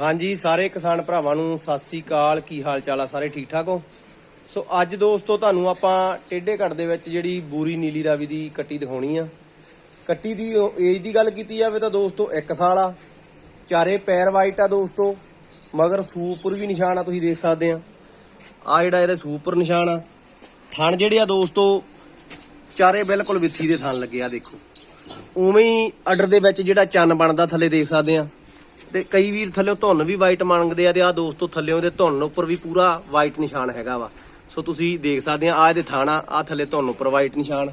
ਹਾਂਜੀ, ਸਾਰੇ ਕਿਸਾਨ ਭਰਾਵਾਂ ਨੂੰ ਸਤਿ ਸ੍ਰੀ ਅਕਾਲ। ਕੀ ਹਾਲ ਚਾਲ ਆ? ਸਾਰੇ ਠੀਕ ਠਾਕ ਹੋ? ਸੋ ਅੱਜ ਦੋਸਤੋ, ਤੁਹਾਨੂੰ ਆਪਾਂ ਟੇਢੇ ਕੱਟ ਦੇ ਵਿੱਚ ਜਿਹੜੀ ਬੂਰੀ ਨੀਲੀ ਰਾਵੀ ਦੀ ਕੱਟੀ ਦਿਖਾਉਣੀ ਆ। ਕੱਟੀ ਦੀ ਏਜ ਦੀ ਗੱਲ ਕੀਤੀ ਜਾਵੇ ਤਾਂ ਦੋਸਤੋ 1 ਸਾਲ ਆ। ਚਾਰੇ ਪੈਰ ਵਾਈਟ ਆ ਦੋਸਤੋ, ਮਗਰ ਸੂਪਰ ਵੀ ਨਿਸ਼ਾਨ ਆ, ਤੁਸੀਂ ਦੇਖ ਸਕਦੇ ਆ। ਆ ਜਿਹੜਾ ਇਹਦੇ ਸੂਪਰ ਨਿਸ਼ਾਨ ਆ। ਥਣ ਜਿਹੜੇ ਆ ਦੋਸਤੋ, ਚਾਰੇ ਬਿਲਕੁਲ ਵਿੱਥੀ ਦੇ ਥਣ ਲੱਗੇ ਆ, ਦੇਖੋ। ਉਵੇਂ ਹੀ ਅਡਰ ਦੇ ਵਿੱਚ ਜਿਹੜਾ ਚੰਨ ਬਣਦਾ, ਥੱਲੇ ਦੇਖ ਸਕਦੇ ਆ। ਤੇ ਕਈ ਵੀਰ ਥੱਲੇ ਧੁੰਨ ਵੀ ਵਾਈਟ ਮੰਗਦੇ ਆ ਤੇ ਆ ਦੋਸਤੋ ਥੱਲੇੋਂ ਦੇ ਧੁੰਨ ਉੱਪਰ ਵੀ ਪੂਰਾ ਵਾਈਟ ਨਿਸ਼ਾਨ ਹੈਗਾ ਵਾ। ਸੋ ਤੁਸੀਂ ਦੇਖ ਸਕਦੇ ਆ ਆ ਇਹਦੇ ਥਾਣਾ ਆ ਥੱਲੇ ਤੁਹਾਨੂੰ ਉੱਪਰ ਵਾਈਟ ਨਿਸ਼ਾਨ।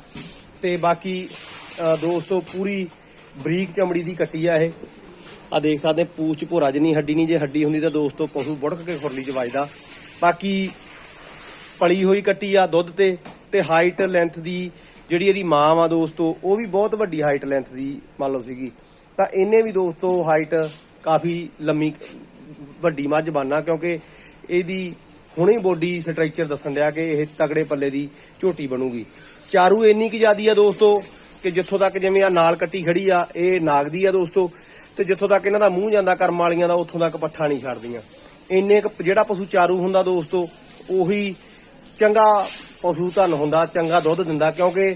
ਤੇ ਬਾਕੀ ਦੋਸਤੋ ਪੂਰੀ ਬਰੀਕ ਚਮੜੀ ਦੀ ਕੱਟੀ ਆ ਇਹ। ਆ ਦੇਖ ਸਕਦੇ ਆ, ਪੂਛ ਭੋਰਾ ਜਿੰਨੀ ਹੱਡੀ ਨਹੀਂ ਜੇ ਹੱਡੀ ਹੁੰਦੀ ਤਾਂ ਦੋਸਤੋ ਪਸ਼ੂ ਬੁੜਕ ਕੇ ਖੁਰਲੀ ਚ ਵੱਜਦਾ। ਬਾਕੀ ਪਲੀ ਹੋਈ ਕੱਟੀ ਆ ਦੁੱਧ ਤੇ ਤੇ ਹਾਈਟ ਲੈਂਥ ਦੀ ਜਿਹੜੀ ਇਹਦੀ ਮਾਂ ਵਾ ਦੋਸਤੋ ਉਹ ਵੀ ਬਹੁਤ ਵੱਡੀ ਹਾਈਟ ਲੈਂਥ ਦੀ ਮੰਨ ਲਓ ਸੀਗੀ। ਤਾਂ ਇਹਨੇ ਵੀ ਦੋਸਤੋ ਹਾਈਟ ਕਾਫੀ ਲੰਮੀ ਵੱਡੀ ਮੱਝ ਬਣਨਾ, ਕਿਉਂਕਿ ਇਹਦੀ ਹੁਣੇ ਬੋਡੀ ਸਟਰਕਚਰ ਦੱਸਣ ਡਿਆ ਕਿ ਇਹ ਤਗੜੇ ਪੱਲੇ ਦੀ ਝੋਟੀ ਬਣੂਗੀ। ਚਾਰੂ ਇੰਨੀ ਕਿ ਜ਼ਿਆਦੀ ਆ ਦੋਸਤੋ ਕਿ ਜਿੱਥੋਂ ਤੱਕ ਜਿਵੇਂ ਆ ਨਾਲ ਕੱਟੀ ਖੜੀ ਆ, ਇਹ ਨਾਗ ਦੀ ਆ ਦੋਸਤੋ, ਤੇ ਜਿੱਥੋਂ ਤੱਕ ਇਹਨਾਂ ਦਾ ਮੂੰਹ ਜਾਂਦਾ ਕਰਮ ਵਾਲੀਆਂ ਦਾ, ਉੱਥੋਂ ਤੱਕ ਪੱਠਾ ਨਹੀਂ ਛੱਡਦੀਆਂ। ਇੰਨੇ ਕੁ ਜਿਹੜਾ ਪਸ਼ੂ ਚਾਰੂ ਹੁੰਦਾ ਦੋਸਤੋ, ਉਹੀ ਚੰਗਾ ਪਸ਼ੂ ਧਨ ਹੁੰਦਾ, ਚੰਗਾ ਦੁੱਧ ਦਿੰਦਾ, ਕਿਉਂਕਿ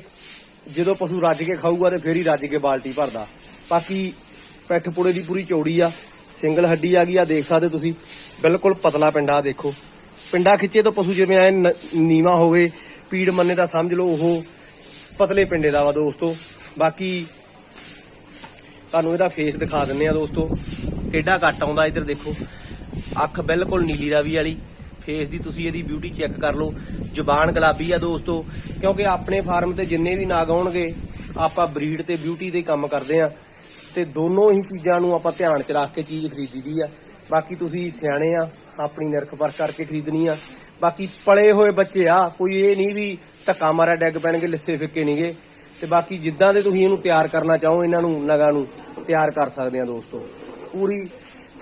ਜਦੋਂ ਪਸ਼ੂ ਰੱਜ ਕੇ ਖਾਊਗਾ ਤੇ ਫੇਰ ਹੀ ਰੱਜ ਕੇ ਬਾਲਟੀ ਭਰਦਾ। ਬਾਕੀ ਪੈਠ ਪੁੜੇ ਦੀ ਪੂਰੀ ਚੌੜੀ ਆ, ਸਿੰਗਲ ਹੱਡੀ ਆ ਗਈ ਆ, ਦੇਖ ਸਕਦੇ ਤੁਸੀਂ, ਬਿਲਕੁਲ ਪਤਲਾ ਪਿੰਡਾ ਦੇਖੋ। ਪਿੰਡਾ ਖਿੱਚੇ ਤੋਂ ਪਸ਼ੂ ਜਿਵੇਂ ਐ ਨੀਵਾ ਹੋਵੇ, ਪੀੜ ਮੰਨੇ ਦਾ ਸਮਝ ਲਓ, ਉਹ ਪਤਲੇ ਪਿੰਡੇ ਦਾ ਵਾ ਦੋਸਤੋ। ਬਾਕੀ ਤੁਹਾਨੂੰ ਇਹਦਾ ਫੇਸ ਦਿਖਾ ਦਿੰਨੇ ਆ ਦੋਸਤੋ। ਟੇਡਾ ਕੱਟ ਆਉਂਦਾ ਇੱਧਰ ਦੇਖੋ। ਅੱਖ ਬਿਲਕੁਲ ਨੀਲੀ ਰਾਵੀ ਵਾਲੀ। ਫੇਸ ਦੀ ਤੁਸੀਂ ਇਹਦੀ ਬਿਊਟੀ ਚੈੱਕ ਕਰ ਲਓ। ਜ਼ੁਬਾਨ ਗੁਲਾਬੀ ਆ ਦੋਸਤੋ। ਕਿਉਂਕਿ ਆਪਣੇ ਫਾਰਮ ਤੇ ਜਿੰਨੇ ਵੀ ਨਾਗ ਆਉਣਗੇ, ਆਪਾਂ ਬਰੀਡ ਤੇ ਬਿਊਟੀ ਦੇ ਕੰਮ ਕਰਦੇ ਆ। ਤੇ ਦੋਨੋਂ ਹੀ ਚੀਜ਼ਾਂ ਨੂੰ ਆਪਾਂ ਧਿਆਨ 'ਚ ਰੱਖ ਕੇ ਚੀਜ਼ ਖਰੀਦੀ ਦੀ ਆ। ਬਾਕੀ ਤੁਸੀਂ ਸਿਆਣੇ ਆ, ਆਪਣੀ ਨਿਰਖ ਪਰਖ ਕਰਕੇ ਖਰੀਦਣੀ ਆ। ਬਾਕੀ ਪਲੇ ਹੋਏ ਬੱਚੇ ਆ, ਕੋਈ ਇਹ ਨਹੀਂ ਵੀ ਧੱਕਾ ਮਾਰਿਆ ਡੈਗ ਪੈਣਗੇ, ਲਿੱਸੇ ਫਿੱਕੇ ਨਹੀਂਗੇ। ਤੇ ਬਾਕੀ ਜਿੱਦਾਂ ਦੇ ਤੁਸੀਂ ਇਹਨੂੰ ਤਿਆਰ ਕਰਨਾ ਚਾਹੋ, ਇਹਨਾਂ ਨੂੰ, ਨਗਾਂ ਨੂੰ ਤਿਆਰ ਕਰ ਸਕਦੇ ਆ ਦੋਸਤੋ। ਪੂਰੀ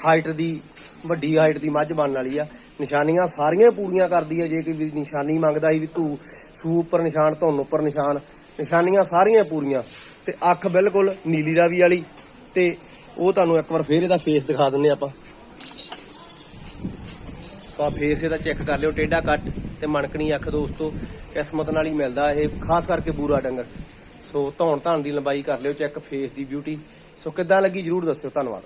ਹਾਈਟ ਦੀ, ਵੱਡੀ ਹਾਈਟ ਦੀ ਮੱਝ ਬਣਨ ਵਾਲੀ ਆ। ਨਿਸ਼ਾਨੀਆਂ ਸਾਰੀਆਂ ਪੂਰੀਆਂ ਕਰਦੀ ਆ, ਜੇ ਕੋਈ ਵੀ ਨਿਸ਼ਾਨੀ ਮੰਗਦਾ ਸੀ ਵੀ ਤੂੰ ਸੂ ਉੱਪਰ ਨਿਸ਼ਾਨ, ਧੁੰਨ ਉੱਪਰ ਨਿਸ਼ਾਨ, ਨਿਸ਼ਾਨੀਆਂ ਸਾਰੀਆਂ ਪੂਰੀਆਂ। ਤੇ ਅੱਖ ਬਿਲਕੁਲ ਨੀਲੀ ਰਾਵੀ ਵਾਲੀ ਤੇ ਉਹ ਤੁਹਾਨੂੰ ਇੱਕ ਵਾਰ ਫੇਰ ਇਹਦਾ ਫੇਸ ਦਿਖਾ ਦਿੰਨੇ ਆਪਾਂ। ਤਾਂ ਫੇਸ ਇਹਦਾ ਚੈੱਕ ਕਰ ਲਿਓ, ਟੇਢਾ ਕੱਟ ਤੇ ਮਣਕਣੀ ਅੱਖ ਦੋਸਤੋ, ਕਿਸਮਤ ਨਾਲ ਹੀ ਮਿਲਦਾ ਇਹ, ਖਾਸ ਕਰਕੇ ਬੂਰਾ ਡੰਗਰ। ਸੋ ਧੌਣ ਧਾਣ ਦੀ ਲੰਬਾਈ ਕਰ ਲਿਓ ਚੈੱਕ ਫੇਸ ਦੀ ਬਿਊਟੀ ਸੋ ਕਿੱਦਾਂ ਲੱਗੀ ਜਰੂਰ ਦੱਸਿਓ, ਧੰਨਵਾਦ।